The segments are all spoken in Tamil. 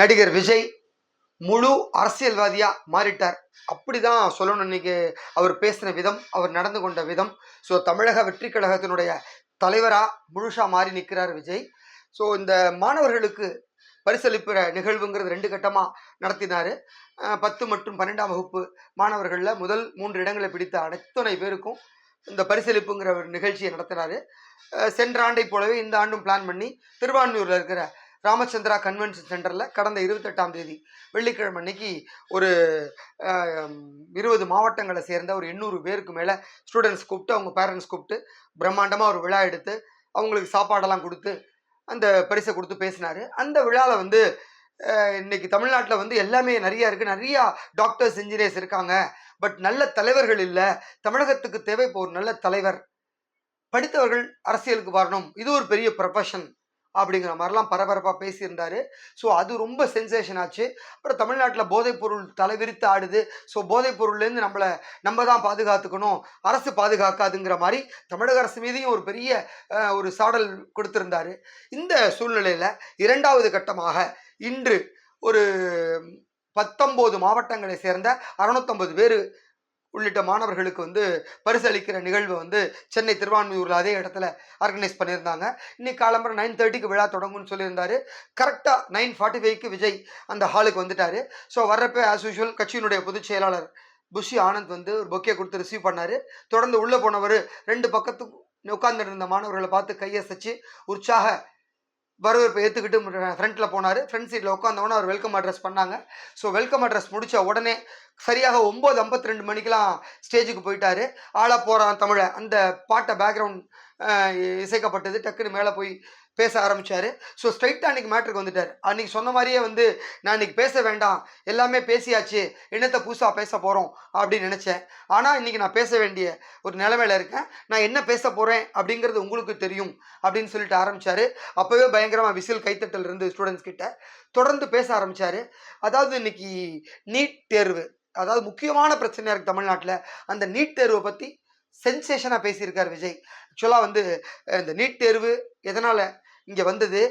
நடிகர் விஜய் முழு அரசியல்வாதியாக மாறிட்டார். அப்படி தான் சொல்லணும் இன்னைக்கு அவர் பேசின விதம் அவர் நடந்து கொண்ட விதம். ஸோ தமிழக வெற்றி கழகத்தினுடைய தலைவராக முழுசாக மாறி நிற்கிறார் விஜய். ஸோ இந்த மாணவர்களுக்கு பரிசளிப்புற நிகழ்வுங்கிறது ரெண்டு கட்டமாக நடத்தினார். பத்து மற்றும் பன்னெண்டாம் வகுப்பு மாணவர்களில் முதல் மூன்று இடங்களை பிடித்த அனைத்துணை பேருக்கும் இந்த பரிசளிப்புங்கிற ஒரு நிகழ்ச்சியை நடத்தினார். சென்ற ஆண்டை போலவே இந்த ஆண்டும் பிளான் பண்ணி திருவான்மையூரில் இருக்கிற ராமச்சந்திரா கன்வென்ஷன் சென்டரில் கடந்த இருபத்தெட்டாம் தேதி வெள்ளிக்கிழமை அன்னைக்கு ஒரு இருபது மாவட்டங்களை சேர்ந்த ஒரு எண்ணூறு பேருக்கு மேலே ஸ்டூடெண்ட்ஸ் கூப்பிட்டு அவங்க பேரண்ட்ஸ் கூப்பிட்டு பிரம்மாண்டமாக ஒரு விழா எடுத்து அவங்களுக்கு சாப்பாடெல்லாம் கொடுத்து அந்த பரிசை கொடுத்து பேசினார். அந்த விழாவில் வந்து இன்னைக்கு தமிழ்நாட்டில் வந்து எல்லாமே நிறையா இருக்குது நிறையா டாக்டர்ஸ் இன்ஜினியர்ஸ் இருக்காங்க. பட் நல்ல தலைவர்கள் இல்லை. தமிழகத்துக்கு தேவை இப்போ ஒரு நல்ல தலைவர். படித்தவர்கள் அரசியலுக்கு வரணும். இது ஒரு பெரிய ப்ரொஃபஷன் அப்படிங்கிற மாதிரிலாம் பரபரப்பாக பேசியிருந்தாரு. ஸோ அது ரொம்ப சென்சேஷன் ஆச்சு. அப்புறம் தமிழ்நாட்டில் போதைப்பொருள் தலைவிரித்து ஆடுது. ஸோ போதைப்பொருள்லேருந்து நம்மளை நம்ம தான் பாதுகாத்துக்கணும். அரசு பாதுகாக்காதுங்கிற மாதிரி தமிழக அரசு மீதையும் ஒரு பெரிய ஒரு சாடல் கொடுத்துருந்தாரு. இந்த சூழ்நிலையில் இரண்டாவது கட்டமாக இன்று ஒரு பத்தொம்போது மாவட்டங்களை சேர்ந்த அறுநூத்தொம்பது பேர் உள்ளிட்ட மாணவர்களுக்கு வந்து பரிசளிக்கிற நிகழ்வு வந்து சென்னை திருவான்மையூரில் அதே இடத்துல ஆர்கனைஸ் பண்ணியிருந்தாங்க. இன்னைக்கு காலம்பரம் நைன் தேர்ட்டிக்கு விழா தொடங்கும்னு சொல்லியிருந்தாரு. கரெக்டாக நைன் ஃபார்ட்டி ஃபைவ்க்கு விஜய் அந்த ஹாலுக்கு வந்துட்டாரு. ஸோ வர்றப்ப ஆஸ் யூஷுவல் கட்சியினுடைய பொதுச் செயலாளர் புஷி ஆனந்த் வந்து ஒரு பொக்கே கொடுத்து ரிசீவ் பண்ணார். தொடர்ந்து உள்ளே போனவர் ரெண்டு பக்கத்துக்கு உட்கார்ந்துருந்த இருந்த மாணவர்களை பார்த்து கையசைச்சு உற்சாக வரவேற்பை ஏற்றுக்கிட்டு ஃப்ரண்ட்டில் போனார். ஃப்ரண்ட் சீட்டில் உட்காந்தவொடனே அவர் வெல்கம் அட்ரஸ் பண்ணாங்க. ஸோ வெல்கம் அட்ரஸ் முடித்த உடனே சரியாக ஒம்பது ஐம்பத்தி ரெண்டு மணிக்கெலாம் ஸ்டேஜுக்கு போயிட்டார். ஆளா போகிறான் தமிழை. அந்த பாட்டை பேக்ரவுண்ட் இசைக்கப்பட்டது. டக்குன்னு மேலே போய் பேச ஆரம்பித்தார் ஸோ ஸ்ட்ரைட்டாக அன்றைக்கி மேட்ருக்கு வந்துட்டார். அன்றைக்கி சொன்ன மாதிரியே வந்து நான் இன்னைக்கு பேச வேண்டாம். எல்லாமே பேசியாச்சு. என்னத்தை புதுசாக பேச போகிறோம் அப்படின்னு நினச்சேன். ஆனால் இன்றைக்கி நான் பேச வேண்டிய ஒரு நிலைமையில் இருக்கேன். நான் என்ன பேச போகிறேன் அப்படிங்கிறது உங்களுக்கு தெரியும் அப்படின்னு சொல்லிட்டு ஆரம்பித்தார் அப்போவே பயங்கரமாக விசில் கைத்தட்டல் இருந்து ஸ்டூடெண்ட்ஸ் கிட்ட. தொடர்ந்து பேச ஆரம்பித்தார் அதாவது இன்னைக்கு நீட் தேர்வு அதாவது முக்கியமான பிரச்சனையாக இருக்குது தமிழ்நாட்டில். அந்த நீட் தேர்வை பற்றி சென்சேஷனாக பேசியிருக்கார் விஜய். ஆக்சுவலாக வந்து இந்த நீட் தேர்வு எதனால் இங்கே வந்தது.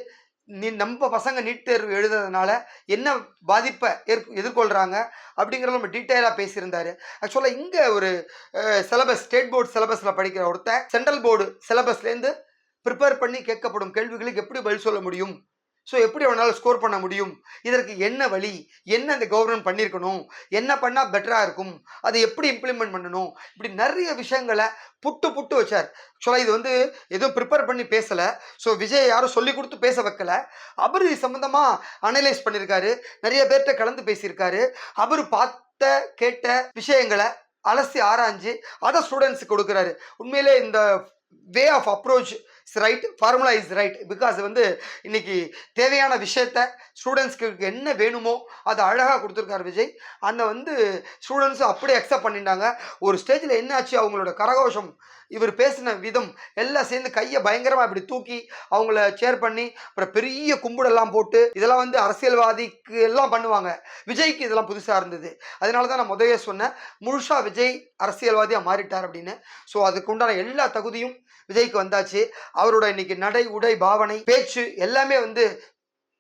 நீ நம்ம பசங்க நீட் தேர்வு எழுதுறதுனால என்ன பாதிப்பை ஏற் எதிர்கொள்கிறாங்க அப்படிங்கிறத நம்ம டீட்டெயிலாக பேசியிருந்தார். ஆக்சுவலாக இங்கே ஒரு சிலபஸ் ஸ்டேட் போர்டு சிலபஸில் படிக்கிற ஒருத்தன் சென்ட்ரல் போர்டு சிலபஸ்லேருந்து ப்ரிப்பேர் பண்ணி கேட்கப்படும் கேள்விகளுக்கு எப்படி பதில் சொல்ல முடியும்? ஸோ எப்படி அவனால் ஸ்கோர் பண்ண முடியும்? இதற்கு என்ன வழி? என்ன இந்த கவர்மெண்ட் பண்ணியிருக்கணும்? என்ன பண்ணால் பெட்டராக இருக்கும்? அதை எப்படி இம்ப்ளிமெண்ட் பண்ணணும்? இப்படி நிறைய விஷயங்களை புட்டு புட்டு வச்சார். ஆக்சுவலாக இது வந்து எதுவும் ப்ரிப்பேர் பண்ணி பேசலை. ஸோ விஜய் யாரும் சொல்லி கொடுத்து பேச வைக்கல. அவர் இது சம்மந்தமாக அனலைஸ் பண்ணியிருக்காரு. நிறைய பேர்கிட்ட கலந்து பேசியிருக்காரு. அவர் பார்த்த கேட்ட விஷயங்களை அலசி ஆராய்ஞ்சு அதை ஸ்டூடெண்ட்ஸுக்கு கொடுக்குறாரு. உண்மையிலே இந்த way of approach it's right formula is right because வந்து இன்னைக்கு தேவையான விஷயத்த ஸ்டூடெண்ட்ஸ்க்கு என்ன வேணுமோ அதை அழகாக கொடுத்துருக்காரு விஜய். அந்த வந்து ஸ்டூடெண்ட்ஸும் அப்படியே அக்செப்ட் பண்ணிட்டாங்க. ஒரு ஸ்டேஜில் என்னாச்சு அவங்களோட கரகோஷம் இவர் பேசின விதம் எல்லாம் சேர்ந்து கையை பயங்கரமாக இப்படி தூக்கி அவங்கள சேர் பண்ணி அப்புறம் பெரிய கும்பிடெல்லாம் போட்டு இதெல்லாம் வந்து அரசியல்வாதிக்கு எல்லாம் பண்ணுவாங்க. விஜய்க்கு இதெல்லாம் புதுசாக இருந்தது. அதனால தான் நான் முதலே சொன்னேன் முழுசாக விஜய் அரசியல்வாதியாக மாறிட்டார் அப்படின்னு. ஸோ அதுக்கு உண்டான எல்லா தகுதியும் விஜய்க்கு வந்தாச்சு. அவரோட இன்னைக்கு நடை உடை பாவனை பேச்சு எல்லாமே வந்து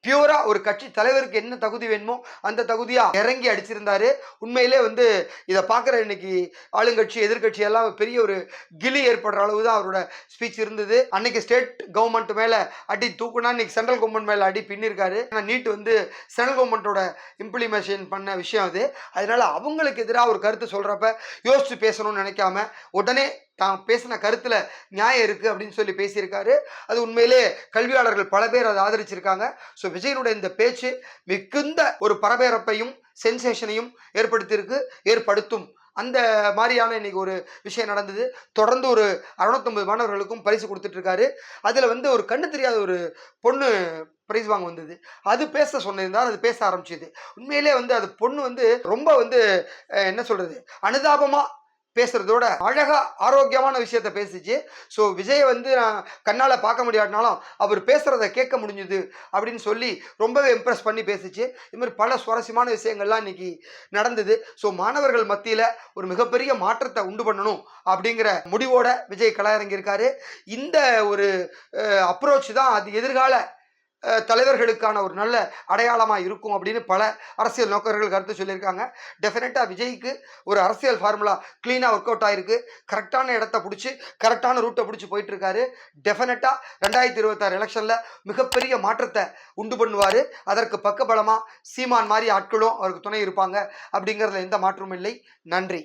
பியூரா ஒரு கட்சி தலைவருக்கு என்ன தகுதி வேணுமோ அந்த தகுதியா இறங்கி அடிச்சிருந்தாரு. உண்மையிலே வந்து இதை பார்க்குற இன்னைக்கு ஆளுங்கட்சி எதிர்க்கட்சி எல்லாம் பெரிய ஒரு கிளி ஏற்படுற அளவு தான் அவரோட ஸ்பீச் இருந்தது. அன்னைக்கு ஸ்டேட் கவர்மெண்ட் மேல அடி தூக்குனா இன்னைக்கு சென்ட்ரல் கவர்மெண்ட் மேல அடி பின்னிருக்காரு. ஏன்னா நீட் வந்து சென்ட்ரல் கவர்மெண்ட்டோட இம்ப்ளிமெண்டேஷன் பண்ண விஷயம் அது. அதனால அவங்களுக்கு எதிராக ஒரு கருத்து சொல்றப்ப யோசிச்சு பேசணும்னு நினைக்காம உடனே தான் பேசின கருத்தில் நியாயம் இருக்குது அப்படின்னு சொல்லி பேசியிருக்காரு. அது உண்மையிலே கல்வியாளர்கள் பல பேர் அதை ஆதரிச்சிருக்காங்க. ஸோ விஜயனுடைய இந்த பேச்சு மிகுந்த ஒரு பரபரப்பையும் சென்சேஷனையும் ஏற்படுத்தியிருக்கு ஏற்படுத்தும். அந்த மாதிரியான இன்னைக்கு ஒரு விஷயம் நடந்தது. தொடர்ந்து ஒரு அறுநூத்தொம்பது மாணவர்களுக்கும் பரிசு கொடுத்துட்ருக்காரு. அதில் வந்து ஒரு கண்ணு தெரியாத ஒரு பொண்ணு பிரைஸ் வாங்க வந்தது. அது பேச சொன்னிருந்தால் அது பேச ஆரம்பிச்சது. உண்மையிலே வந்து அது பொண்ணு வந்து ரொம்ப வந்து என்ன சொல்கிறது அனுதாபமாக பேசுறதோட அழகா ஆரோக்கியமான விஷயத்த பேசிச்சு. ஸோ விஜயை வந்து நான் கண்ணால் பார்க்க முடியாட்டினாலும் அவர் பேசுறத கேட்க முடிஞ்சுது அப்படின்னு சொல்லி ரொம்பவே இம்ப்ரெஸ் பண்ணி பேசிச்சு. இது மாதிரி பல சுவாரஸ்யமான விஷயங்கள்லாம் இன்னைக்கு நடந்தது. ஸோ மாணவர்கள் மத்தியில் ஒரு மிகப்பெரிய மாற்றத்தை உண்டு பண்ணணும் அப்படிங்கிற முடிவோட விஜய் கள இறங்கியிருக்காரு இந்த ஒரு அப்ரோச் தான் அது எதிர்கால தலைவர்களுக்கான ஒரு நல்ல அடையாளமாக இருக்கும் அப்படின்னு பல அரசியல் நோக்கர்கள் கருத்து சொல்லியிருக்காங்க. டெஃபினட்டாக விஜய்க்கு ஒரு அரசியல் ஃபார்முலா க்ளீனாக ஒர்க் அவுட் ஆகிருக்கு கரெக்டான இடத்த பிடிச்சி கரெக்டான ரூட்டை பிடிச்சி போயிட்டுருக்காரு. டெஃபினட்டாக ரெண்டாயிரத்தி இருபத்தாறு எலெக்ஷனில் மிகப்பெரிய மாற்றத்தை உண்டு பண்ணுவார். அதற்கு பக்கபலமாக சீமான் மாதிரி ஆட்களும் அவருக்கு துணை இருப்பாங்க அப்படிங்கிறதுல எந்த மாற்றமும் இல்லை. நன்றி.